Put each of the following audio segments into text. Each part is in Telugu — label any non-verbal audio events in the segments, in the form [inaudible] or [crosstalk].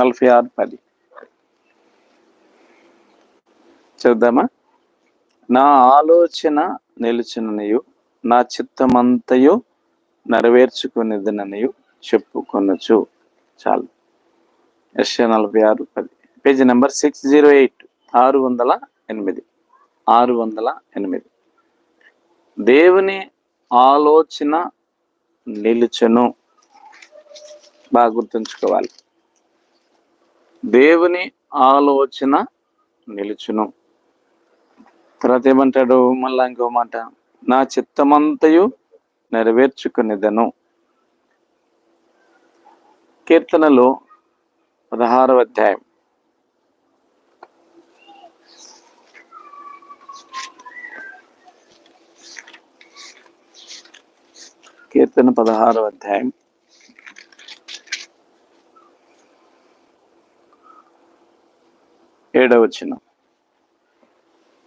నలభై ఆరు పది. చూద్దామా? నా ఆలోచన నిలుచుననియు నా చిత్తమంతయు నెరవేర్చుకునేదిననియు చెప్పుకొనొచ్చు చాలు. ఎస్ నలభై ఆరు పది. Page number six zero eight ఆరు వందల ఎనిమిది. ఆరు వందల ఎనిమిది. దేవుని ఆలోచన నిలుచును. బాగా గుర్తుంచుకోవాలి. దేవుని ఆలోచన నిలుచును. తర్వాత ఏమంటాడు? మళ్ళా ఇంకో మాట. నా చిత్తమంతయు నెరవేర్చుకునేదను. కీర్తనలో పదహారవ అధ్యాయం. కీర్తన పదహారవ అధ్యాయం. ఏడవచనం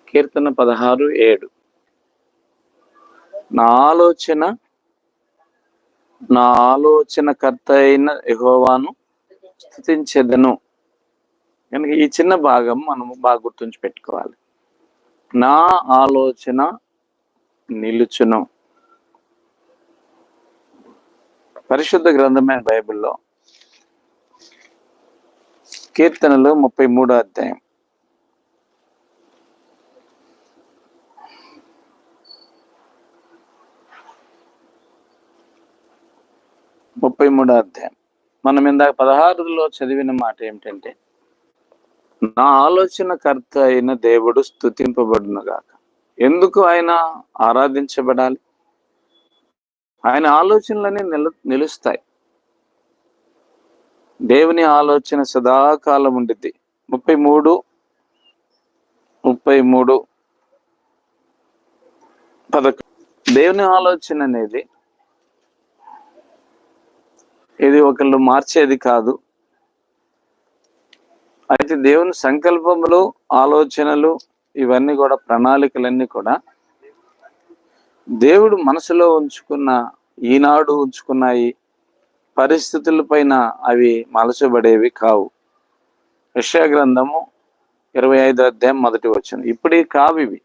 కీర్తన పదహారు ఏడు. నా ఆలోచన నా ఆలోచన కర్త అయిన యహోవాను స్థుతించేదను కనుక ఈ చిన్న భాగం మనము బాగా గుర్తుంచి పెట్టుకోవాలి. నా ఆలోచన నిలుచును. పరిశుద్ధ గ్రంథమైన బైబిల్లో కీర్తనలు ముప్పై మూడో అధ్యాయం. ముప్పై మూడో అధ్యాయం. మనం ఇందాక పదహారులో చదివిన మాట ఏమిటంటే నా ఆలోచనకర్త అయిన దేవుడు స్థుతింపబడునుగాక ఎందుకు ఆయన ఆరాధించబడాలి? ఆయన ఆలోచనలన్నీ నిలు నిలుస్తాయి. దేవుని ఆలోచన సదాకాలం ఉండిద్ది. ముప్పై మూడు ముప్పై మూడు పదకొండు దేవుని ఆలోచన అనేది ఇది ఒకళ్ళు మార్చేది కాదు. అయితే దేవుని సంకల్పములు ఆలోచనలు ఇవన్నీ కూడా ప్రణాళికలన్నీ కూడా దేవుడు మనసులో ఉంచుకున్న ఈనాడు ఉంచుకున్నాయి పరిస్థితుల పైన అవి మలచబడేవి కావు. గ్రంథము ఇరవై ఐదు అధ్యాయం మొదటి వచ్చిన ఇప్పుడు కావు ఇవి.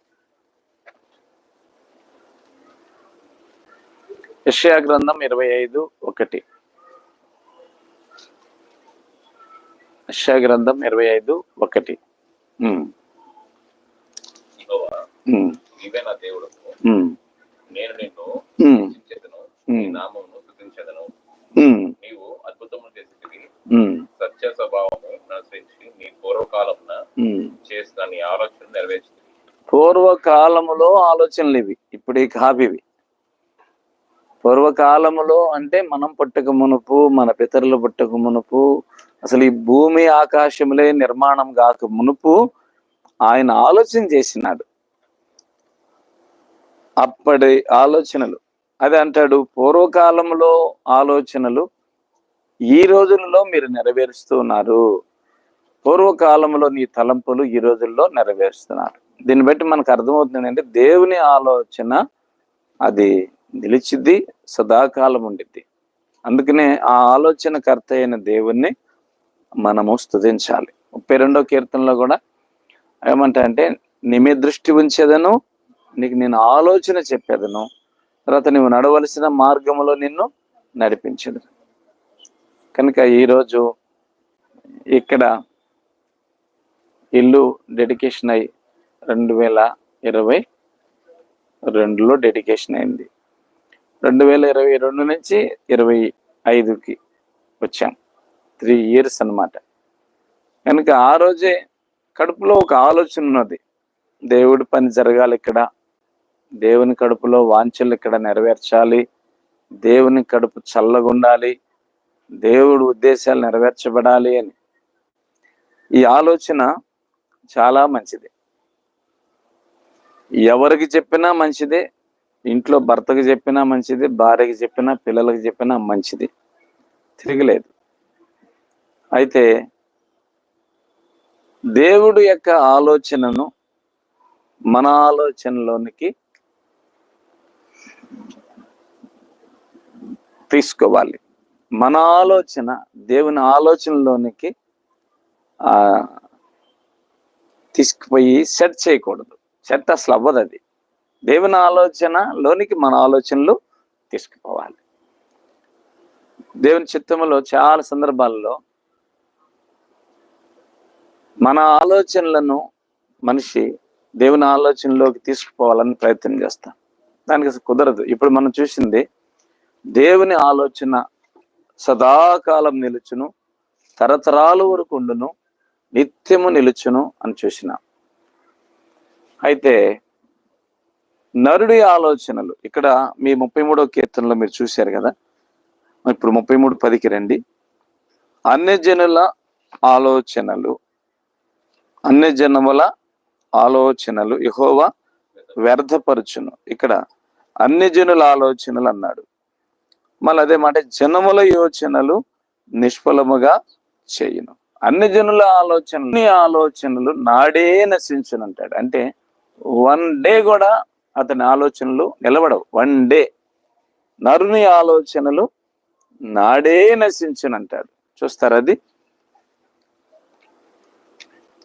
గ్రంథం ఇరవై ఐదు ఒకటి. యశా గ్రంథం ఇరవై ఐదు ఒకటి. నేను నిన్ను నామమును నీవు అద్భుతములు సత్య స్వభావము అనుసరించి నీ పూర్వకాలమున. చేసిన నీ ఆలోచన నెరవేర్చింది పూర్వకాలములో ఆలోచనలు ఇవి ఇప్పుడు ఈ కాపివి పూర్వకాలములో అంటే మనం పుట్టక మునుపు మన పితరులు పుట్టక మునుపు అసలు ఈ భూమి ఆకాశములే నిర్మాణం కాక మునుపు ఆయన ఆలోచన చేసినాడు. అప్పటి ఆలోచనలు. అది అంటాడు పూర్వకాలంలో ఆలోచనలు ఈ రోజుల్లో మీరు నెరవేరుస్తున్నారు పూర్వకాలంలో నీ తలంపులు ఈ రోజుల్లో నెరవేరుస్తున్నారు. దీన్ని బట్టి మనకు అర్థమవుతుంది అంటే దేవుని ఆలోచన అది నిలిచిద్ది సదాకాలం ఉండిద్ది. అందుకనే ఆ ఆలోచనకర్త అయిన దేవుణ్ణి మనము స్థుతించాలి ముప్పై రెండో కీర్తనలో కూడా ఏమంటాయంటే నీ మీద దృష్టి ఉంచేదను నీకు నేను ఆలోచన చెప్పేదను తర్వాత నువ్వు నడవలసిన మార్గంలో నిన్ను నడిపించదు కనుక ఈరోజు ఇక్కడ ఇల్లు డెడికేషన్ అయి రెండు వేల ఇరవై రెండులో డెడికేషన్ అయింది. రెండు వేల ఇరవై రెండు నుంచి ఇరవై ఐదుకి వచ్చాం. త్రీ ఇయర్స్ అన్నమాట. కనుక ఆ రోజే కడుపులో ఒక ఆలోచన ఉన్నది. దేవుడి పని జరగాలి ఇక్కడ. దేవుని కడుపులో వాంఛలు ఇక్కడ నెరవేర్చాలి. దేవుని కడుపు చల్లగుండాలి. దేవుడు ఉద్దేశాలు నెరవేర్చబడాలి అని. ఈ ఆలోచన చాలా మంచిది. ఎవరికి చెప్పినా మంచిదే ఇంట్లో భర్తకు చెప్పినా మంచిది భార్యకి చెప్పినా పిల్లలకు చెప్పినా మంచిది. తిరగలేదు. అయితే దేవుడు యొక్క ఆలోచనను మన ఆలోచనలోనికి తీసుకోవాలి. మన ఆలోచన దేవుని ఆలోచనలోనికి తీసుకుపోయి సెట్ చేయకూడదు. సెట్ అసలు అవ్వదు అది. దేవుని ఆలోచనలోనికి మన ఆలోచనలు తీసుకుపోవాలి. దేవుని చిత్తంలో చాలా సందర్భాల్లో మన ఆలోచనలను మనిషి దేవుని ఆలోచనలోకి తీసుకుపోవాలని ప్రయత్నం చేస్తాం దానికి అసలు కుదరదు. ఇప్పుడు మనం చూసింది దేవుని ఆలోచన సదాకాలం నిలుచును తరతరాల వరకు ఉండును నిత్యము నిలుచును అని చూసిన. అయితే నరుడి ఆలోచనలు ఇక్కడ మీ ముప్పై మూడో కీర్తనలో మీరు చూశారు కదా? ఇప్పుడు ముప్పై మూడు పదికి రండి. అన్యజనుల ఆలోచనలు అన్యజనముల ఆలోచనలు యహోవా వ్యర్థపరచును. ఇక్కడ అన్ని జనుల ఆలోచనలు అన్నాడు. మళ్ళీ అదే మాట జనముల యోచనలు నిష్ఫలముగా చేయను. అన్ని జనుల ఆలోచనలు అన్ని ఆలోచనలు నాడే నశించును అంటాడు. అంటే వన్ డే కూడా అతని ఆలోచనలు నిలబడవు. వన్ డే నరుని ఆలోచనలు నాడే నశించును అంటాడు. చూస్తారు అది?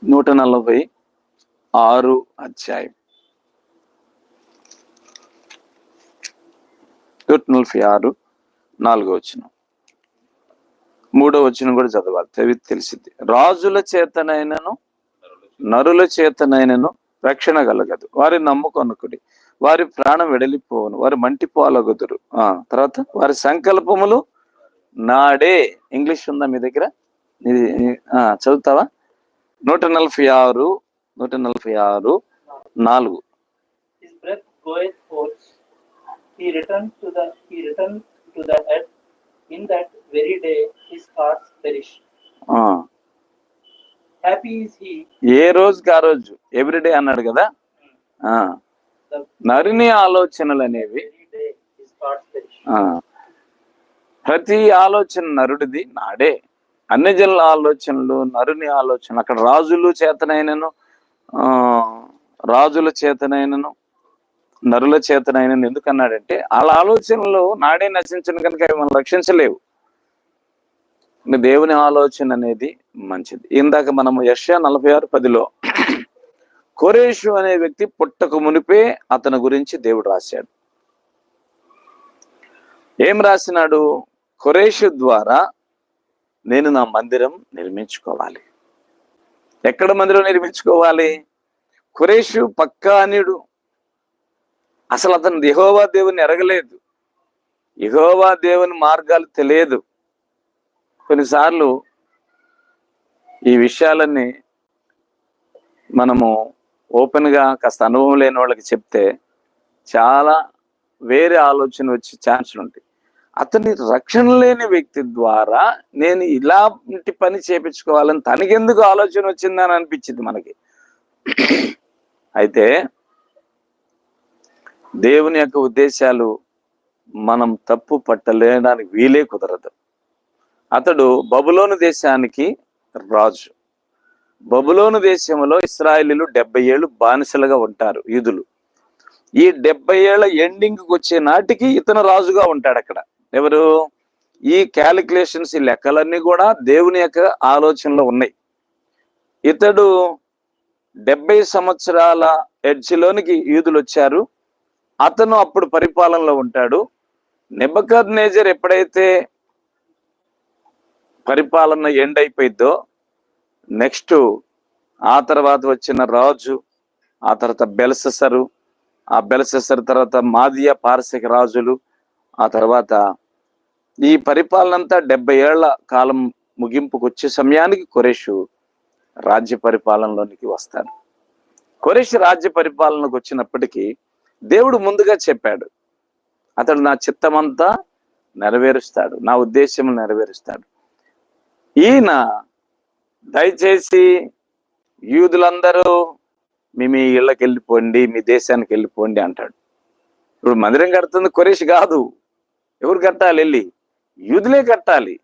నూట నలభై ఆరు అధ్యాయం. నూట నలభై ఆరు నాలుగో వచ్చిన మూడో వచ్చిన కూడా చదవాలి తెవి తెలిసింది రాజుల చేతనైనను నరుల చేతనైనను రక్షణ కలగదు. వారి నమ్ముకొనుకుడి వారి ప్రాణం వెడలిపోవును వారి మంటి పాలగుదురు. ఆ తర్వాత వారి సంకల్పములు నాడే. ఇంగ్లీష్ ఉందా మీ దగ్గర? ఇది చదువుతావా? నూట నలభై ఆరు నూట నలభై ఆరు నాలుగు. He returned to the he returned to the earth. In that very day his thoughts perish. Happy is he ఏ రోజుకి ఆ రోజు ఎవ్రీడే అన్నాడు కదా నరిని ఆలోచనలు అనేవి ప్రతి ఆలోచన నరుడిది నాడే అన్ని జనుల ఆలోచనలు నరుని ఆలోచన అక్కడ రాజులు చేతనైనను రాజుల చేతనైనను నరుల చేతనైనను ఎందుకు అన్నాడంటే వాళ్ళ ఆలోచనలు నాడే నశించను కనుక అవి మనం రక్షించలేవు. దేవుని ఆలోచన అనేది మంచిది. ఇందాక మనము యష్యా నలభై ఆరు పదిలో [clears throat] కోరేషు అనే వ్యక్తి పుట్టక మునిపే అతని గురించి దేవుడు రాశాడు. ఏం రాసినాడు? కొరేషు ద్వారా నేను నా మందిరం నిర్మించుకోవాలి. ఎక్కడ మందిరం నిర్మించుకోవాలి? కురేషు పక్కా అనిడు అసలు అతను యహోవా దేవుని ఎరగలేదు. యహోవా దేవుని మార్గాలు తెలియదు. కొన్నిసార్లు ఈ విషయాలన్నీ మనము ఓపెన్గా కాస్త అనుభవం లేని వాళ్ళకి చెప్తే చాలా వేరే ఆలోచన వచ్చే ఛాన్సులు ఉంటాయి. అతని రక్షణ లేని వ్యక్తి ద్వారా నేను ఇలాంటి పని చేపించుకోవాలని తనకెందుకు ఆలోచన వచ్చిందని అనిపించింది మనకి. అయితే దేవుని యొక్క ఉద్దేశాలు మనం తప్పు పట్టలేడానికి వీలే కుదరదు. అతడు బబులోను దేశానికి రాజు. బబులోను దేశంలో ఇస్రాయలీలు డెబ్బై ఏళ్ళు బానిసలుగా ఉంటారు యూదులు. ఈ డెబ్బై ఏళ్ళ ఎండింగ్కి వచ్చే నాటికి ఇతను రాజుగా ఉంటాడు అక్కడ. ఎవరు? ఈ క్యాలిక్యులేషన్స్ ఈ లెక్కలన్నీ కూడా దేవుని యొక్క ఆలోచనలో ఉన్నాయి. ఇతడు డెబ్బై సంవత్సరాల ఎడ్జిలోనికి యూదులు వచ్చారు. అతను అప్పుడు పరిపాలనలో ఉంటాడు. నెబకద్ నేజర్ ఎప్పుడైతే పరిపాలన ఎండ్ అయిపోయిద్దో నెక్స్ట్ ఆ తర్వాత వచ్చిన రాజు ఆ తర్వాత బెలసెసరు ఆ బెలసెసర్ తర్వాత మాదియా పారసిక రాజులు ఆ తర్వాత ఈ పరిపాలన అంతా డెబ్బై ఏళ్ళ కాలం ముగింపుకు వచ్చే సమయానికి కొరేషు రాజ్య పరిపాలనలోనికి వస్తాడు. కొరేషు రాజ్య పరిపాలనకు వచ్చినప్పటికీ దేవుడు ముందుగా చెప్పాడు. అతడు నా చిత్తమంతా నెరవేరుస్తాడు. నా ఉద్దేశం నెరవేరుస్తాడు. ఈయన దయచేసి యూదులందరూ మీ మీ ఇళ్ళకి వెళ్ళిపోండి మీ దేశానికి వెళ్ళిపోండి అంటాడు. ఇప్పుడు మందిరం కడుతుంది కొరేష్ కాదు. ఎవరు కట్టాలి వెళ్ళి? యూదులే కట్టాలి.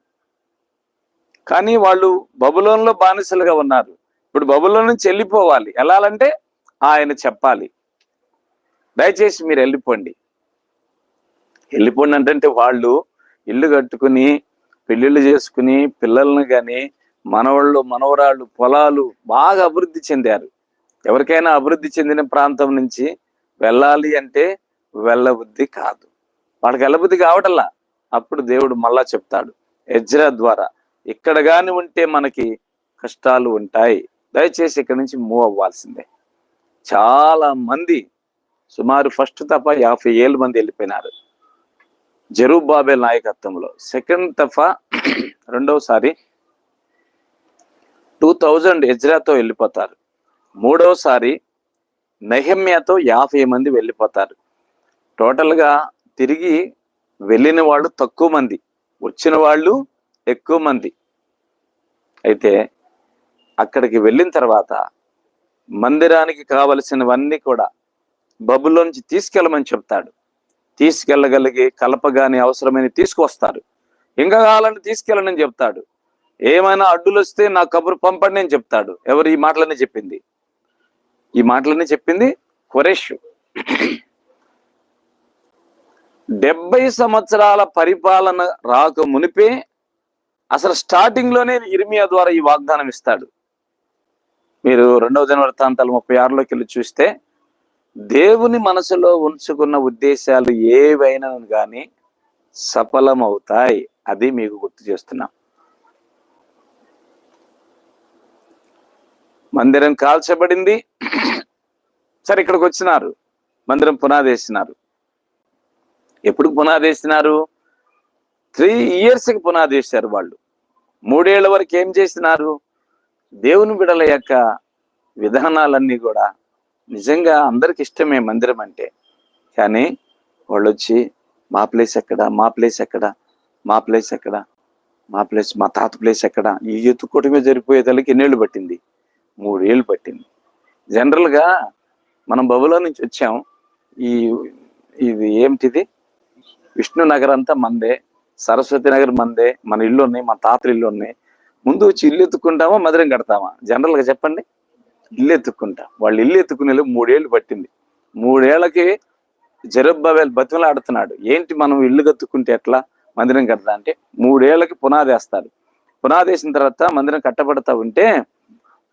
కానీ వాళ్ళు బబులోన్లో బానిసలుగా ఉన్నారు. ఇప్పుడు బబులో నుంచి వెళ్ళిపోవాలి. వెళ్ళాలంటే ఆయన చెప్పాలి. దయచేసి మీరు వెళ్ళిపోండి. వెళ్ళిపోండి అంటే వాళ్ళు ఇల్లు కట్టుకుని పెళ్ళిళ్ళు చేసుకుని పిల్లల్ని కానీ మనవాళ్ళు మనవరాళ్ళు పొలాలు బాగా అభివృద్ధి చెందారు. ఎవరికైనా అభివృద్ధి చెందిన ప్రాంతం నుంచి వెళ్ళాలి అంటే వెళ్ళబుద్ధి కాదు. వాళ్ళకి వెళ్ళబుద్ధి కావటల్లా అప్పుడు దేవుడు మళ్ళా చెప్తాడు. ఎజ్రా ద్వారా ఇక్కడ కానీ ఉంటే మనకి కష్టాలు ఉంటాయి. దయచేసి ఇక్కడ నుంచి మూవ్ అవ్వాల్సిందే. చాలా మంది సుమారు ఫస్ట్ తప్ప యాభై ఏళ్ళ మంది వెళ్ళిపోయినారు. జరూబాబేల్ నాయకత్వంలో. సెకండ్ తఫా రెండవసారి టూ థౌజండ్ ఎజ్రాతో వెళ్ళిపోతారు. మూడవసారి నెహమ్యాతో యాభై మంది వెళ్ళిపోతారు. టోటల్గా తిరిగి వెళ్ళిన వాళ్ళు తక్కువ మంది. వచ్చిన వాళ్ళు ఎక్కువ మంది. అయితే అక్కడికి వెళ్ళిన తర్వాత మందిరానికి కావలసినవన్నీ కూడా బబులోంచి తీసుకెళ్ళమని చెప్తాడు. తీసుకెళ్ళగలిగి కలపగాని అవసరమైన తీసుకొస్తారు ఇంకా కావాలని తీసుకెళ్ళనని చెప్తాడు. ఏమైనా అడ్డులు వస్తే నా కబురు పంపండి అని చెప్తాడు. ఎవరు ఈ మాటలనే చెప్పింది? ఈ మాటలనే చెప్పింది కొరేష్ డెబ్బై సంవత్సరాల పరిపాలన రాక మునిపే అసలు స్టార్టింగ్లోనే ఇర్మియా ద్వారా ఈ వాగ్దానం ఇస్తాడు. మీరు రెండవ దిన వృత్తాంతాలు ముప్పై ఆరులోకి వెళ్ళి చూస్తే దేవుని మనసులో ఉంచుకున్న ఉద్దేశాలు ఏవైనా కానీ సఫలమవుతాయి. అది మీకు గుర్తు చేస్తున్నాం. మందిరం కాల్చబడింది. సరే ఇక్కడికి వచ్చినారు. మందిరం పునాదేసినారు. ఎప్పుడు పునాదేసినారు? త్రీ ఇయర్స్కి పునాదేశారు వాళ్ళు. మూడేళ్ళ వరకు ఏం చేసినారు? దేవుని బిడల యొక్క విధానాలన్నీ కూడా నిజంగా అందరికి ఇష్టమే మందిరం అంటే. కానీ వాళ్ళు వచ్చి మా ప్లేస్ ఎక్కడ మా ప్లేస్ ఎక్కడ మా ప్లేస్ ఎక్కడ మా ప్లేస్ మా తాత ప్లేస్ ఎక్కడ? ఈ ఎత్తుకోవటమే జరిపోయే తల్లికి ఎన్నేళ్ళు పట్టింది? మూడేళ్ళు పట్టింది. జనరల్గా మనం బబులో నుంచి వచ్చాం. ఈ ఇది ఏమిటిది? విష్ణు నగర్ అంతా మందే సరస్వతి నగర్ మందే మన ఇల్లు ఉన్నాయి మన తాతలు ఇల్లు ఉన్నాయి ముందు వచ్చి ఇల్లు ఎత్తుకుంటామా మధురం కడతామా? జనరల్గా చెప్పండి. ఇల్లు ఎత్తుక్కుంటా వాళ్ళు ఇల్లు ఎత్తుకునేలో మూడేళ్ళు పట్టింది. మూడేళ్ళకి జరబ్బావేలు బతిమలాడుతున్నాడు. ఏంటి మనం ఇల్లు కత్తుకుంటే ఎట్లా? మందిరం కడతా అంటే మూడేళ్ళకి పునాది వేస్తారు పునాది వేసిన తర్వాత మందిరం కట్టబడతా ఉంటే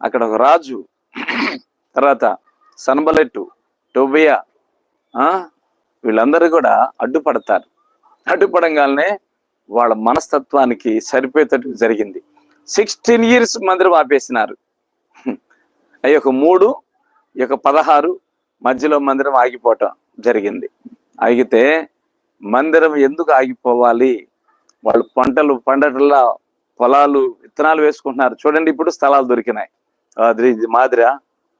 అక్కడ ఒక రాజు తర్వాత సన్బలెట్టు టోబియా వీళ్ళందరూ కూడా అడ్డుపడతారు. అడ్డుపడంగానే వాళ్ళ మనస్తత్వానికి సరిపోయేటట్టు జరిగింది. సిక్స్టీన్ ఇయర్స్ మందిరం ఆపేసినారు. ఈ యొక్క మూడు ఈ యొక్క పదహారు మధ్యలో మందిరం ఆగిపోవటం జరిగింది. ఆగితే మందిరం ఎందుకు ఆగిపోవాలి? వాళ్ళు పంటలు పండటంలో పొలాలు విత్తనాలు వేసుకుంటున్నారు. చూడండి ఇప్పుడు స్థలాలు దొరికినాయి. అది ఇది మాదిరా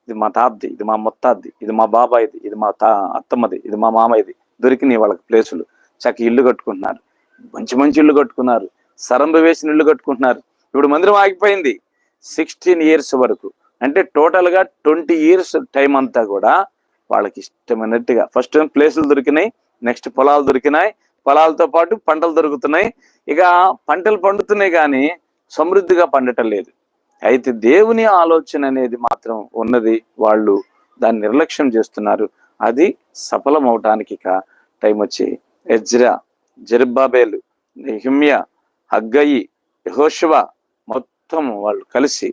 ఇది మా తాతది ఇది మా ముత్తాది ఇది మా బాబాయిది ఇది మా తా అత్తమ్మది ఇది మా మామయ్యది దొరికినాయి వాళ్ళకి ప్లేసులు. చక్క ఇల్లు కట్టుకుంటున్నారు. మంచి మంచి ఇల్లు కట్టుకున్నారు. సరంబ వేసిన ఇల్లు కట్టుకుంటున్నారు. ఇప్పుడు మందిరం ఆగిపోయింది. సిక్స్టీన్ ఇయర్స్ వరకు అంటే టోటల్గా ట్వంటీ ఇయర్స్ టైం అంతా కూడా వాళ్ళకి ఇష్టమైనట్టుగా ఫస్ట్ ప్లేసులు దొరికినాయి నెక్స్ట్ పొలాలు దొరికినాయి పొలాలతో పాటు పంటలు దొరుకుతున్నాయి. ఇక పంటలు పండుతున్నాయి కానీ సమృద్ధిగా పండటం లేదు. అయితే దేవుని ఆలోచన అనేది మాత్రం ఉన్నది. వాళ్ళు దాన్ని నిర్లక్ష్యం చేస్తున్నారు. అది సఫలం అవటానికి ఇక టైం వచ్చి ఎజ్రా జెరుబ్బాబేలు నిహిమ్య హగ్గయి యహోశివ మొత్తం వాళ్ళు కలిసి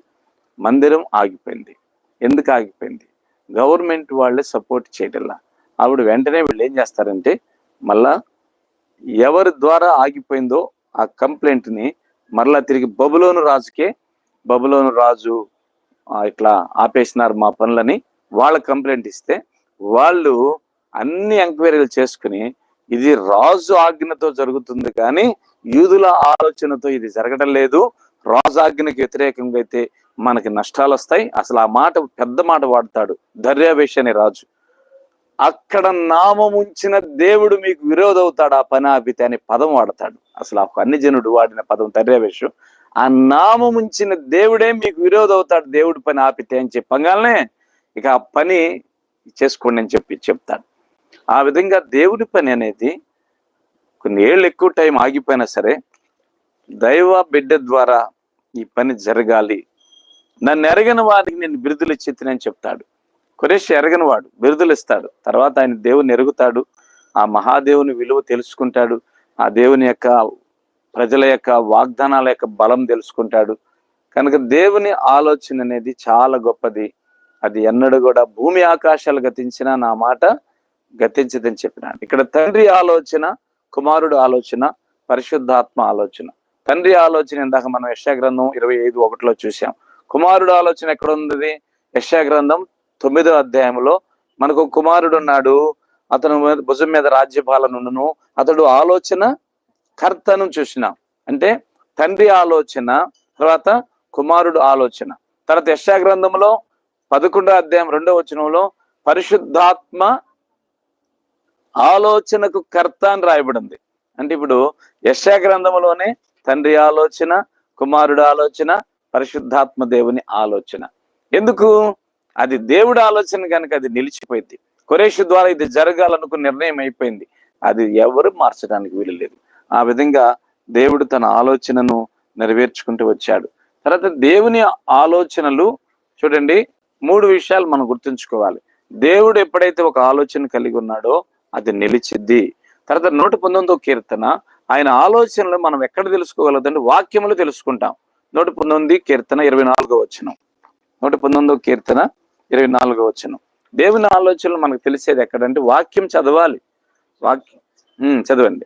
మందిరం ఆగిపోయింది. ఎందుకు ఆగిపోయింది? గవర్నమెంట్ వాళ్ళే సపోర్ట్ చేయటల్లా ఆవిడ వెంటనే వీళ్ళు ఏం చేస్తారంటే మళ్ళా ఎవరి ద్వారా ఆగిపోయిందో ఆ కంప్లైంట్ని మరలా తిరిగి బబులోను రాజుకే బబులోను రాజు ఇట్లా ఆపేసినారు మా పనులని వాళ్ళ కంప్లైంట్ ఇస్తే వాళ్ళు అన్ని ఎంక్వైరీలు చేసుకుని ఇది రాజు ఆజ్ఞతో జరుగుతుంది కానీ యూదుల ఆలోచనతో ఇది జరగడం లేదు. రాజు ఆజ్ఞకు వ్యతిరేకంగా అయితే మనకి నష్టాలు వస్తాయి అసలు ఆ మాట పెద్ద మాట వాడతాడు దర్యావేష్ అనే రాజు. అక్కడ నామముంచిన దేవుడు మీకు విరోధవుతాడు? ఆ పని ఆపితే అనే పదం వాడతాడు. అసలు ఆ అన్ని జనుడు వాడిన పదం దర్యావేషం ఆ నామముంచిన దేవుడే మీకు విరోధవుతాడు దేవుడి పని ఆపితే అని చెప్పగానే ఇక ఆ పని చేసుకోండి అని చెప్పి చెప్తాడు. ఆ విధంగా దేవుడి పని అనేది కొన్ని ఏళ్ళు ఎక్కువ టైం ఆగిపోయినా సరే దైవ బిడ్డ ద్వారా ఈ పని జరగాలి. నన్ను ఎరగని వారికి నేను బిరుదులు ఇచ్చేతినని చెప్తాడు. కురేష్ ఎరగని వాడు బిరుదులు ఇస్తాడు. తర్వాత ఆయన దేవుని ఎరుగుతాడు. ఆ మహాదేవుని విలువ తెలుసుకుంటాడు. ఆ దేవుని యొక్క ప్రజల యొక్క వాగ్దానాల యొక్క బలం తెలుసుకుంటాడు. కనుక దేవుని ఆలోచన అనేది చాలా గొప్పది. అది ఎన్నడూ కూడా భూమి ఆకాశాలు గతించిన నా మాట గతించదని చెప్పినాడు. ఇక్కడ తండ్రి ఆలోచన కుమారుడు ఆలోచన పరిశుద్ధాత్మ ఆలోచన. తండ్రి ఆలోచన ఇందాక మనం యశాగ్రంథం ఇరవై ఐదు ఒకటిలో చూసాం కుమారుడు ఆలోచన ఎక్కడ ఉంది యశాగ్రంథం తొమ్మిదో అధ్యాయంలో మనకు కుమారుడు ఉన్నాడు. అతను మీద- భుజం మీద రాజ్యపాలనుండును అతడు ఆలోచన కర్తను చూసినాం. అంటే తండ్రి ఆలోచన తర్వాత కుమారుడు ఆలోచన. తర్వాత యశా గ్రంథంలో పదకొండో అధ్యాయం రెండో వచనంలో పరిశుద్ధాత్మ ఆలోచనకు కర్త అని రాయబడింది. అంటే ఇప్పుడు యశా గ్రంథంలోనే తండ్రి ఆలోచన కుమారుడు ఆలోచన పరిశుద్ధాత్మ దేవుని ఆలోచన. ఎందుకు? అది దేవుడి ఆలోచన కనుక అది నిలిచిపోయింది. కొరేషు ద్వారా ఇది జరగాలనుకున్న నిర్ణయం అయిపోయింది. అది ఎవరు మార్చడానికి వీలు ఆ విధంగా దేవుడు తన ఆలోచనను నెరవేర్చుకుంటూ వచ్చాడు. తర్వాత దేవుని ఆలోచనలు చూడండి మూడు విషయాలు మనం గుర్తుంచుకోవాలి. దేవుడు ఎప్పుడైతే ఒక ఆలోచన కలిగి ఉన్నాడో అది నిలిచిద్ది. తర్వాత నూట పంతొమ్మిదో కీర్తన ఆయన ఆలోచనలు మనం ఎక్కడ తెలుసుకోగలుగుతుంటే వాక్యములు తెలుసుకుంటాం. నూట పంతొమ్మిది కీర్తన ఇరవై నాలుగో వచనం. నూట పంతొమ్మిదో కీర్తన ఇరవై నాలుగో వచనం. దేవుని ఆలోచనలు మనకు తెలిసేది ఎక్కడంటే వాక్యం చదవాలి. వాక్యం. చదవండి.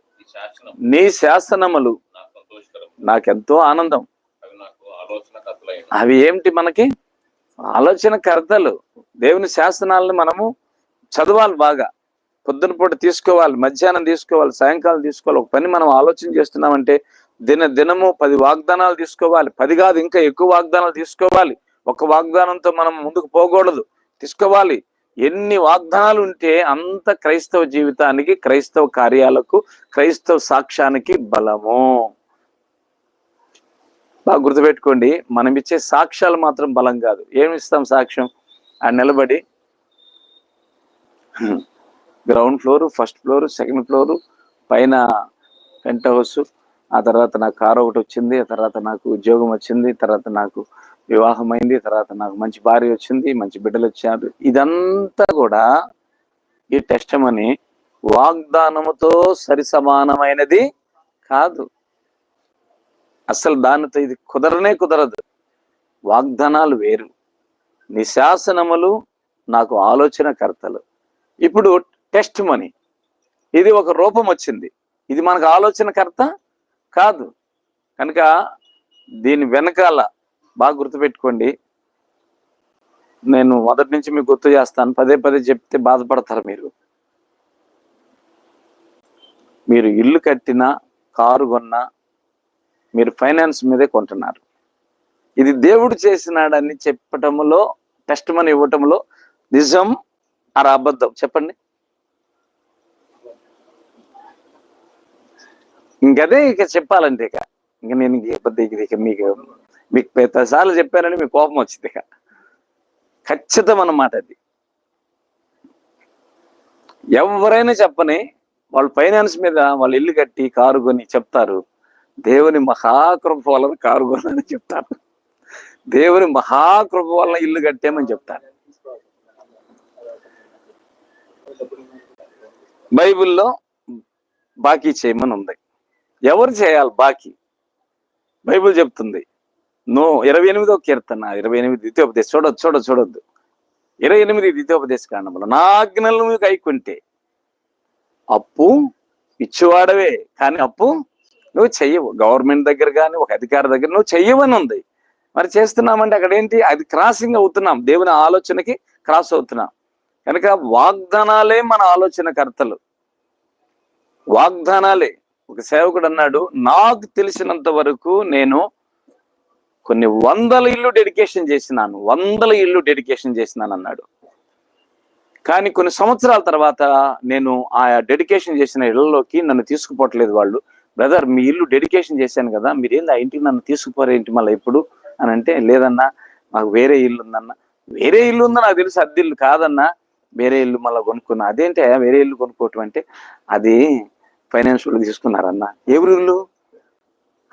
నీ శాసనములు నాకెంతో ఆనందం. అవి ఏమిటి మనకి? ఆలోచన కర్తలు దేవుని శాసనాలను మనము చదవాలి బాగా. పొద్దున పూట తీసుకోవాలి మధ్యాహ్నం తీసుకోవాలి సాయంకాలం తీసుకోవాలి. ఒక పని మనం ఆలోచన చేస్తున్నామంటే దిన దినము పది వాగ్దానాలు తీసుకోవాలి. పది కాదు ఇంకా ఎక్కువ వాగ్దానాలు తీసుకోవాలి. ఒక వాగ్దానంతో మనం ముందుకు పోకూడదు. తీసుకోవాలి. ఎన్ని వాగ్దానాలు ఉంటే అంత క్రైస్తవ జీవితానికి క్రైస్తవ కార్యాలకు క్రైస్తవ సాక్ష్యానికి బలము. బాగా గుర్తుపెట్టుకోండి మనం ఇచ్చే సాక్ష్యాలు మాత్రం బలం కాదు. ఏమి ఇస్తాం సాక్ష్యం? ఆ నిలబడి ground floor first floor second floor పైన పెంట్ హౌస్ ఆ తర్వాత నాకు కారు ఒకటి వచ్చింది ఆ తర్వాత నాకు ఉద్యోగం వచ్చింది తర్వాత నాకు వివాహం అయింది తర్వాత నాకు మంచి భార్య వచ్చింది మంచి బిడ్డలు వచ్చారు. ఇదంతా కూడా ఈ టెస్ట్ అని వాగ్దానముతో సరి సమానమైనది కాదు. అసలు దానితో ఇది కుదరనే కుదరదు. వాగ్దానాలు వేరు. నిశాసనములు నాకు ఆలోచన కర్తలు ఇప్పుడు టెస్ట్ మనీ ఇది ఒక రూపం వచ్చింది. ఇది మనకు ఆలోచన కర్త కాదు. కనుక దీని వెనకాల బాగా గుర్తుపెట్టుకోండి. నేను మొదటి నుంచి మీకు గుర్తు చేస్తాను. పదే పదే చెప్తే బాధపడతారు మీరు. మీరు ఇల్లు కట్టినా కారు కొన్నా మీరు ఫైనాన్స్ మీదే కొంటున్నారు. ఇది దేవుడు చేసినాడని చెప్పటంలో టెస్ట్ మనీ ఇవ్వటంలో నిజం అర అబద్ధం? చెప్పండి. ఇంకదే ఇక చెప్పాలంటే ఇక. ఇంక నేను ఇక ఇక మీకు మీకు పెద్దసార్లు చెప్పానని మీకు కోపం వచ్చింది ఇక. ఖచ్చితం అన్నమాట అది. ఎవరైనా చెప్పని వాళ్ళు ఫైనాన్స్ మీద వాళ్ళు ఇల్లు కట్టి కారు కొని చెప్తారు. దేవుని మహాకృప వలన కారు కొనని చెప్తారు. దేవుని మహాకృప వలన ఇల్లు కట్టామని చెప్తారు. బైబిల్లో బాకీ చేయమని ఉంది. ఎవరు చేయాలి బాకీ? బైబిల్ చెప్తుంది. నో ఇరవై ఎనిమిదో కీర్తన ఇరవై ఎనిమిది ద్వితీయోపదేశం. చూడొద్దు చూడొద్దు చూడొద్దు. ఇరవై ఎనిమిది ద్వితీయోపదేశ కాండంలో నా ఆజ్ఞలను మీకు అయికుంటే అప్పు ఇచ్చేవాడవే కానీ అప్పు నువ్వు చెయ్యవు. గవర్నమెంట్ దగ్గర కానీ ఒక అధికారి దగ్గర నువ్వు చెయ్యవని ఉంది. మరి చేస్తున్నామంటే అక్కడ ఏంటి అది క్రాసింగ్ అవుతున్నాం. దేవుని ఆలోచనకి క్రాస్ అవుతున్నాం. కనుక వాగ్దానాలే మన ఆలోచన కర్తలు వాగ్దానాలే. ఒక సేవకుడు అన్నాడు నాకు తెలిసినంత వరకు నేను కొన్ని వందల ఇల్లు డెడికేషన్ చేసినాను వందల ఇల్లు డెడికేషన్ చేసినాను అన్నాడు. కానీ కొన్ని సంవత్సరాల తర్వాత నేను ఆ డెడికేషన్ చేసిన ఇళ్ళలోకి నన్ను తీసుకుపోవట్లేదు వాళ్ళు. బ్రదర్ మీ ఇల్లు డెడికేషన్ చేశాను కదా మీరేంది ఆ ఇంటికి నన్ను తీసుకుపోరేంటి మళ్ళీ ఎప్పుడు? అని అంటే లేదన్నా మాకు వేరే ఇల్లు ఉందన్న. వేరే ఇల్లు ఉందని నాకు తెలుసు అద్దె ఇల్లు కాదన్నా వేరే ఇల్లు మళ్ళీ కొనుక్కున్నా. అదేంటి వేరే ఇల్లు కొనుక్కోవటం అంటే? అది ఫైనాన్షియల్ తీసుకున్నారన్న. ఎవరి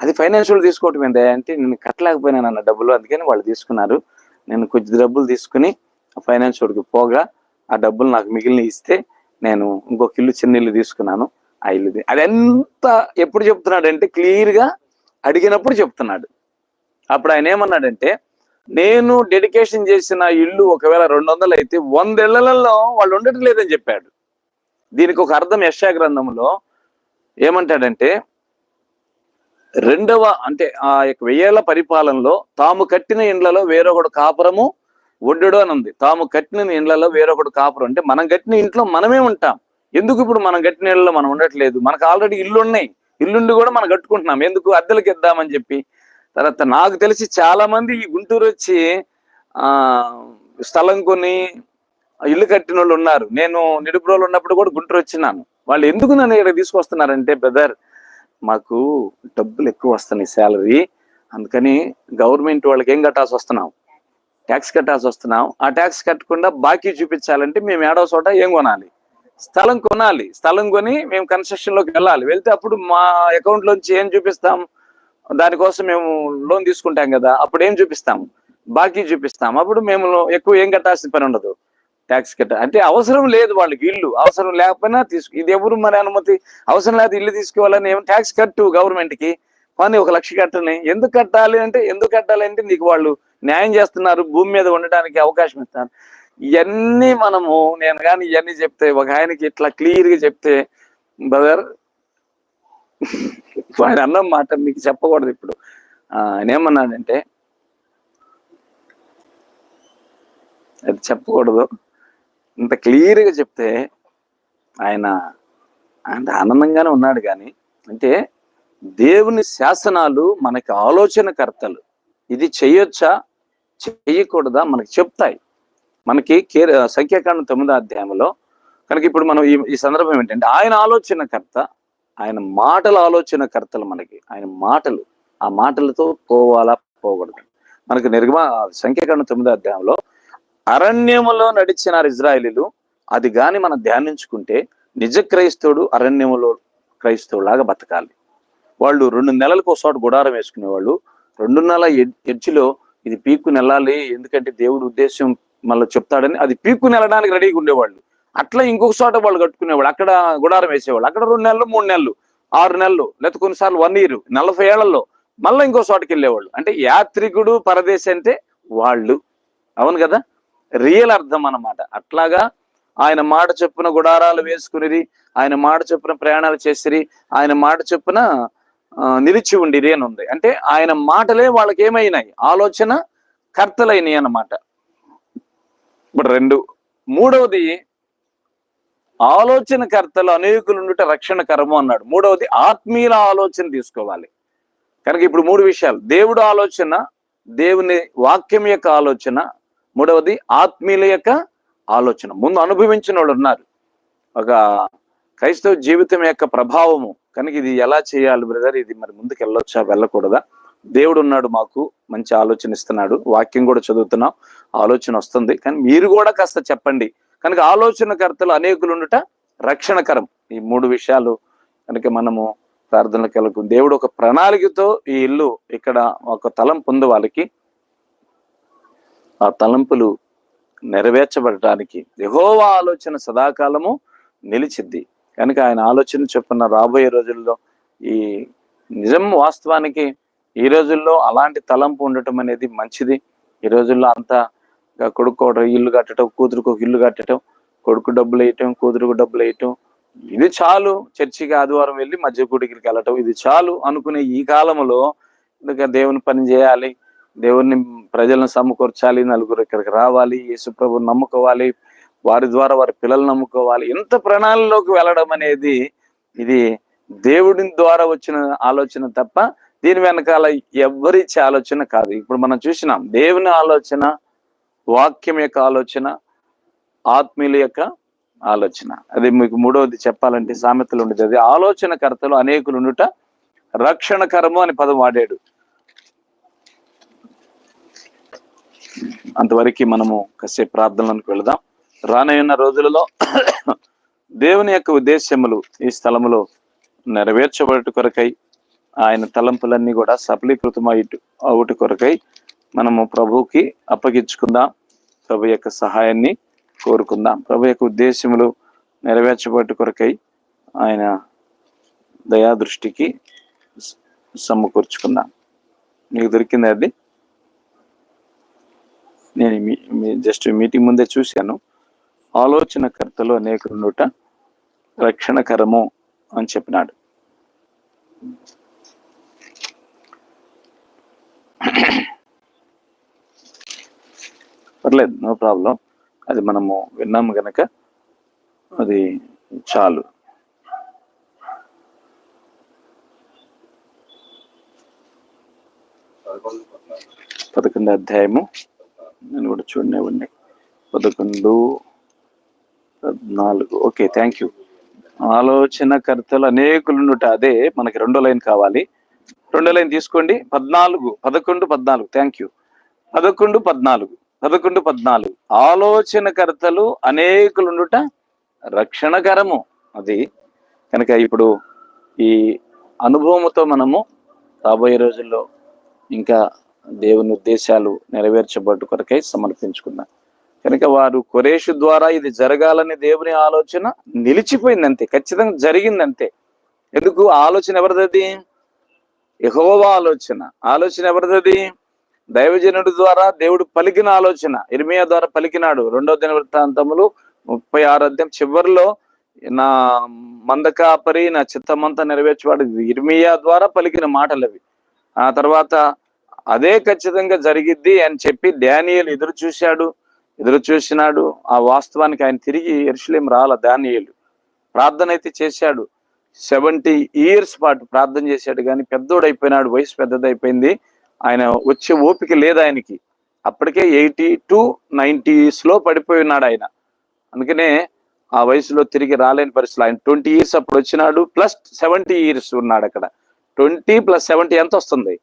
అది ఫైనాన్షియల్ తీసుకోవటం ఏంటి అంటే నేను కట్టలేకపోయినాను అన్న డబ్బులు అందుకని వాళ్ళు తీసుకున్నారు. నేను కొద్ది డబ్బులు తీసుకుని ఫైనాన్స్ పోగా ఆ డబ్బులు నాకు మిగిలిన ఇస్తే నేను ఇంకొక ఇల్లు చిన్న ఇల్లు తీసుకున్నాను. ఆ ఇల్లుది. అది ఎంత ఎప్పుడు చెప్తున్నాడు అంటే క్లియర్గా అడిగినప్పుడు చెప్తున్నాడు. అప్పుడు ఆయన ఏమన్నాడంటే నేను డెడికేషన్ చేసిన ఇల్లు ఒకవేళ రెండు వందలు అయితే వందేళ్ళలో వాళ్ళు ఉండటం లేదని చెప్పాడు. దీనికి ఒక అర్థం యశా గ్రంథంలో ఏమంటాడంటే రెండవ అంటే ఆ యొక్క వెయ్యేళ్ళ పరిపాలనలో తాము కట్టిన ఇండ్లలో వేరొకడు కాపురము ఒడ్డుడు అని ఉంది. తాము కట్టిన ఇండ్లలో వేరొకడు కాపురం. అంటే మనం కట్టిన ఇంట్లో మనమే ఉంటాం. ఎందుకు ఇప్పుడు మనం కట్టిన ఇళ్ళలో మనం ఉండట్లేదు? మనకు ఆల్రెడీ ఇల్లు ఉన్నాయి ఇల్లుండి కూడా మనం కట్టుకుంటున్నాం. ఎందుకు అద్దెలకు ఇద్దామని చెప్పి. తర్వాత నాకు తెలిసి చాలా మంది ఈ గుంటూరు వచ్చి ఆ స్థలం కొని ఇల్లు కట్టిన వాళ్ళు ఉన్నారు. నేను నిడుపురోలు ఉన్నప్పుడు కూడా గుంటూరు వచ్చినాను. వాళ్ళు ఎందుకు నన్ను ఇక్కడ తీసుకొస్తున్నారంటే బ్రదర్ మాకు డబ్బులు ఎక్కువ వస్తున్నాయి శాలరీ అందుకని గవర్నమెంట్ వాళ్ళకి ఏం కట్టాల్సి వస్తున్నాం ట్యాక్స్ కట్టాల్సి వస్తున్నాం ఆ ట్యాక్స్ కట్టకుండా బాకీ చూపించాలంటే మేము ఏడో చోట ఏం కొనాలి? స్థలం కొనాలి. స్థలం కొని మేము కన్స్ట్రక్షన్లోకి వెళ్ళాలి. వెళ్తే అప్పుడు మా అకౌంట్లోంచి ఏం చూపిస్తాం? దానికోసం మేము లోన్ తీసుకుంటాం కదా. అప్పుడు ఏం చూపిస్తాం? బాకీ చూపిస్తాం. అప్పుడు మేము ఎక్కువ ఏం కట్టాల్సిన పని ఉండదు. ట్యాక్స్ కట్ట అంటే అవసరం లేదు వాళ్ళకి ఇల్లు. అవసరం లేకపోయినా తీసుకు ఇది ఎవరు మరి అనుమతి? అవసరం లేదు ఇల్లు తీసుకోవాలని ఏమో ట్యాక్స్ కట్టు గవర్నమెంట్కి కానీ ఒక లక్ష కట్టని. ఎందుకు కట్టాలి అంటే ఎందుకు కట్టాలి అంటే నీకు వాళ్ళు న్యాయం చేస్తున్నారు. భూమి మీద ఉండడానికి అవకాశం ఇస్తారు ఇవన్నీ మనము నేను కానీ ఇవన్నీ చెప్తే ఒక ఆయనకి ఇట్లా క్లియర్గా చెప్తే బ్రదర్ ఆయన అన్న మాట మీకు చెప్పకూడదు ఇప్పుడు. ఆ, ఆయన ఏమన్నాడంటే అది చెప్పకూడదు. ఇంత క్లియర్గా చెప్తే ఆయన ఆయన ఆనందంగానే ఉన్నాడు కానీ అంటే దేవుని శాసనాలు మనకి ఆలోచనకర్తలు. ఇది చెయ్యొచ్చా చెయ్యకూడదా మనకి చెప్తాయి. మనకి కే సంఖ్యాకాండం తొమ్మిదో అధ్యాయంలో కనుక ఇప్పుడు మనం ఈ ఈ సందర్భం ఏంటంటే ఆయన ఆలోచనకర్త ఆయన మాటల ఆలోచనకర్తలు మనకి. ఆయన మాటలు. ఆ మాటలతో పోవాలా? పోకూడదు. మనకి నిర్గమ సంఖ్యాకాండం తొమ్మిదో అధ్యాయంలో అరణ్యములో నడిచినారు ఇజ్రాయేలీలు. అది గాని మనం ధ్యానించుకుంటే నిజ క్రైస్తవుడు అరణ్యములో క్రైస్తవులాగా బతకాలి. వాళ్ళు రెండు నెలలకు ఒక చోట గుడారం వేసుకునేవాళ్ళు. రెండు నెలల ఎడ్జిలో ఇది పీక్కు నెలాలి ఎందుకంటే దేవుడి ఉద్దేశం మళ్ళీ చెప్తాడని అది పీక్కు నెలడానికి రెడీగా ఉండేవాళ్ళు. అట్లా ఇంకొక చోట వాళ్ళు కట్టుకునేవాళ్ళు. అక్కడ గుడారం వేసేవాళ్ళు. అక్కడ రెండు నెలలు మూడు నెలలు ఆరు నెలలు లేకపోతే కొన్నిసార్లు వన్ ఇయర్ నలభై ఏళ్ళలో మళ్ళీ ఇంకో చోటకి వెళ్ళేవాళ్ళు. అంటే యాత్రికుడు పరదేశి అంటే వాళ్ళు. అవును కదా? రియల్ అర్థం అన్నమాట. అట్లాగా ఆయన మాట చొప్పున గుడారాలు వేసుకునిరి ఆయన మాట చొప్పున ప్రయాణాలు చేసిరి ఆయన మాట చొప్పున నిలిచి ఉండిరి అని ఉంది. అంటే ఆయన మాటలే వాళ్ళకి ఏమైనాయి ఆలోచన కర్తలైనవి అన్నమాట. ఇప్పుడు రెండు. మూడవది ఆలోచన కర్తలు అనేకులు ఉండుట రక్షణ కర్మ అన్నాడు. మూడవది ఆత్మీయుల ఆలోచన తీసుకోవాలి. కనుక ఇప్పుడు మూడు విషయాలు. దేవుడు ఆలోచన దేవుని వాక్యం యొక్క ఆలోచన మూడవది ఆత్మీయుల యొక్క ఆలోచన. ముందు అనుభవించిన వాళ్ళు ఉన్నారు. ఒక క్రైస్తవ జీవితం యొక్క ప్రభావము కనుక ఇది ఎలా చేయాలి బ్రదర్? ఇది మరి ముందుకు వెళ్ళొచ్చా వెళ్ళకూడదా? దేవుడు ఉన్నాడు మాకు మంచి ఆలోచన ఇస్తున్నాడు వాక్యం కూడా చదువుతున్నాం ఆలోచన వస్తుంది. కానీ మీరు కూడా కాస్త చెప్పండి. కనుక ఆలోచనకర్తలు అనేకులు ఉండుట రక్షణకరం. ఈ మూడు విషయాలు కనుక మనము ప్రార్థనలకు వెళ్ళకు. దేవుడు ఒక ప్రణాళికతో ఈ ఇల్లు ఇక్కడ ఒక తలం పొందు వాళ్ళకి ఆ తలంపులు నెరవేర్చబడటానికి యహోవా ఆలోచన సదాకాలము నిలిచిద్ది. కనుక ఆయన ఆలోచన చెప్పున్న రాబోయే రోజుల్లో ఈ నిజం వాస్తవానికి ఈ రోజుల్లో అలాంటి తలంపు ఉండటం అనేది మంచిది. ఈ రోజుల్లో అంతా ఇంకా కొడుకు ఇల్లు కట్టడం కూతురుకు ఇల్లు కట్టడం కొడుకు డబ్బులు వేయటం కూతురుకు డబ్బులు వేయటం ఇది చాలు. చర్చికి ఆదివారం వెళ్ళి మధ్య గుడికి వెళ్ళటం ఇది చాలు అనుకునే ఈ కాలంలో ఇంకా దేవుని పని చేయాలి. దేవుని ప్రజలను సమకూర్చాలి నలుగురు ఇక్కడికి రావాలి యేసుప్రభు నమ్ముకోవాలి వారి ద్వారా వారి పిల్లలు నమ్ముకోవాలి. ఎంత ప్రణాళికలోకి వెళ్ళడం అనేది ఇది దేవుడి ద్వారా వచ్చిన ఆలోచన తప్ప దీని వెనకాల ఎవ్వరిచ్చే ఆలోచన కాదు. ఇప్పుడు మనం చూసినాం దేవుని ఆలోచన వాక్యం యొక్క ఆలోచన ఆత్మీయుల యొక్క ఆలోచన. అది మీకు మూడవది చెప్పాలంటే సామెతలు ఉండేది. అది ఆలోచనకర్తలు అనేకులు ఉండుట రక్షణకరము అని పదం వాడాడు. అంతవరకు మనము కాసేపు ప్రార్థనలకు వెళదాం. రానయ్యున్న రోజులలో దేవుని యొక్క ఉద్దేశ్యములు ఈ స్థలములో నెరవేర్చబడట కొరకై ఆయన తలంపులన్నీ కూడా సఫలీకృతమయ్యటు అవుట కొరకై మనము ప్రభువుకి అప్పగించుకుందాం. ప్రభు యొక్క సహాయాన్ని కోరుకుందాం. ప్రభు యొక్క ఉద్దేశములు నెరవేర్చబడట కొరకై ఆయన దయా దృష్టికి సమకూర్చుకుందాం మీకు దొరికింది అది నేను మీ- మీ జస్ట్ మీటింగ్ ముందే చూశాను. ఆలోచనకర్తలు అనేకులుండుట రక్షణకరము అని చెప్పినాడు. పర్లేదు నో ప్రాబ్లం అది మనము విన్నాము గనక అది చాలు. పదకొండు అధ్యాయము. నేను కూడా చూడనే ఉన్నాయి. పదకొండు పద్నాలుగు. Okay thank you. ఆలోచనకర్తలు అనేకులుండుట అదే మనకి రెండో లైన్ కావాలి. రెండో లైన్ తీసుకోండి. పద్నాలుగు పదకొండు పద్నాలుగు. Thank you. పదకొండు పద్నాలుగు పదకొండు పద్నాలుగు. ఆలోచనకర్తలు అనేకులుండుట రక్షణకరము. అది కనుక ఇప్పుడు ఈ అనుభవముతో మనము రాబోయే రోజుల్లో ఇంకా దేవుని ఉద్దేశాలు నెరవేర్చబట్టు కొరకై సమర్పించుకున్నారు కనుక వారు కొరేషు ద్వారా ఇది జరగాలని దేవుని ఆలోచన నిలిచిపోయింది అంతే ఖచ్చితంగా జరిగింది అంతే. ఎందుకు? ఆలోచన ఎవరిదది? యెహోవా ఆలోచన. ఆలోచన ఎవరిదది? దైవజనుడి ద్వారా దేవుడు పలికిన ఆలోచన. ఇర్మియా ద్వారా పలికినాడు. రెండో దిన వృత్తాంతములు ముప్పై ఆరు అధ్యాయం చివరిలో నా మందకాపరి నా చిత్తమంతా నెరవేర్చేవాడు ఇర్మియా ద్వారా పలికిన మాటలు అవి ఆ తర్వాత అదే ఖచ్చితంగా జరిగిద్ది అని చెప్పి డానియల్ ఎదురు చూశాడు ఎదురు చూసినాడు. ఆ వాస్తవానికి ఆయన తిరిగి ఎరుసలేం రాల డానియల్. ప్రార్థన అయితే చేశాడు. సెవెంటీ ఇయర్స్ పాటు ప్రార్థన చేశాడు కానీ పెద్దోడు అయిపోయినాడు వయసు పెద్దదైపోయింది. ఆయన వచ్చే ఓపిక లేదు ఆయనకి. అప్పటికే ఎయిటీ టు నైంటీస్లో పడిపోయి ఉన్నాడు ఆయన. అందుకనే ఆ వయసులో తిరిగి రాలేని పరిస్థితులు. ఆయన ట్వంటీ ఇయర్స్ అప్పుడు వచ్చినాడు ప్లస్ సెవెంటీ ఇయర్స్ ఉన్నాడు అక్కడ. ట్వంటీ ప్లస్ సెవెంటీ ఎంత వస్తుంది?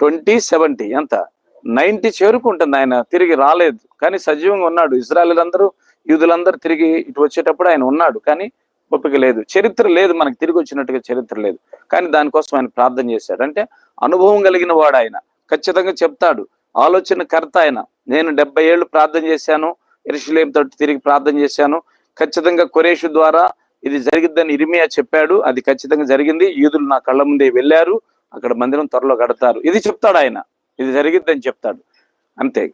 ట్వంటీ సెవెంటీ ఎంత? నైన్టీ చేరుకుంటుంది ఆయన తిరిగి రాలేదు. కానీ సజీవంగా ఉన్నాడు. ఇజ్రాయల్ అందరూ యూదులందరూ తిరిగి ఇటు వచ్చేటప్పుడు ఆయన ఉన్నాడు. కానీ ఒప్పిక లేదు. చరిత్ర లేదు మనకు. తిరిగి వచ్చినట్టుగా చరిత్ర లేదు. కానీ దానికోసం ఆయన ప్రార్థన చేశాడు. అంటే అనుభవం కలిగిన వాడు ఆయన. ఖచ్చితంగా చెప్తాడు. ఆలోచన కర్త ఆయన. నేను డెబ్బై ఏళ్ళు ప్రార్థన చేశాను. ఎరుషులేం తోటి తిరిగి ప్రార్థన చేశాను. ఖచ్చితంగా కొరేషు ద్వారా ఇది జరిగిద్దని ఇరిమియా చెప్పాడు. అది ఖచ్చితంగా జరిగింది. యూదులు నా కళ్ళ ముందే వెళ్ళారు. అక్కడ మందిరం త్వరలో కడతారు. ఇది చెప్తాడు ఆయన. ఇది జరిగిద్దని చెప్తాడు. అంతే.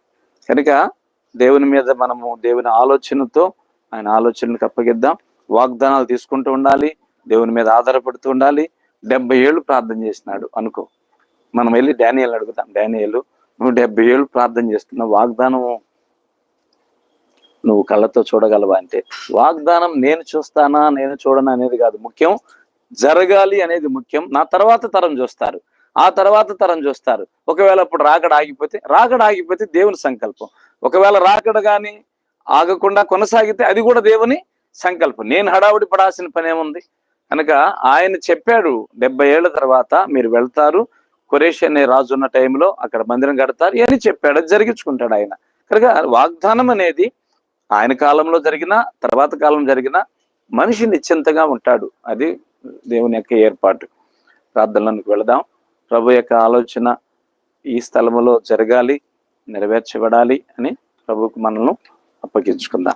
కనుక దేవుని మీద మనము దేవుని ఆలోచనతో ఆయన ఆలోచనలు అప్పగిద్దాం వాగ్దానాలు తీసుకుంటూ ఉండాలి. దేవుని మీద ఆధారపడుతూ ఉండాలి. డెబ్బై ఏళ్ళు ప్రార్థన చేసినాడు. అనుకో. మనం వెళ్ళి డానియల్ అడుగుతాం. డానియల్ నువ్వు డెబ్బై ఏళ్ళు ప్రార్థన చేస్తున్నావు. వాగ్దానం నువ్వు కళ్ళతో చూడగలవా? అంటే వాగ్దానం నేను చూస్తానా? నేను చూడనా? అనేది కాదు. ముఖ్యం జరగాలి అనేది ముఖ్యం. నా తర్వాత తరం చూస్తారు. ఆ తర్వాత తరం చూస్తారు. ఒకవేళ అప్పుడు రాకడ ఆగిపోతే రాకడ ఆగిపోతే దేవుని సంకల్పం. ఒకవేళ రాకడ కానీ ఆగకుండా కొనసాగితే అది కూడా దేవుని సంకల్పం. నేను హడావుడి పడాల్సిన పనేముంది కనుక ఆయన చెప్పాడు డెబ్బై ఏళ్ళ తర్వాత మీరు వెళ్తారు. కొరేషి అనే రాజు ఉన్న టైంలో అక్కడ మందిరం కడతారు. అని చెప్పాడు. జరిగించుకుంటాడు ఆయన. కనుక వాగ్దానం అనేది ఆయన కాలంలో జరిగిన తర్వాత కాలం జరిగిన మనిషి నిశ్చింతగా ఉంటాడు. అది దేవుని యొక్క ఏర్పాటు. ప్రార్థనలకు వెళదాం. ప్రభు యొక్క ఆలోచన ఈ స్థలములో జరగాలి నెరవేర్చబడాలి అని ప్రభుకు మనల్ని అప్పగించుకుందాం.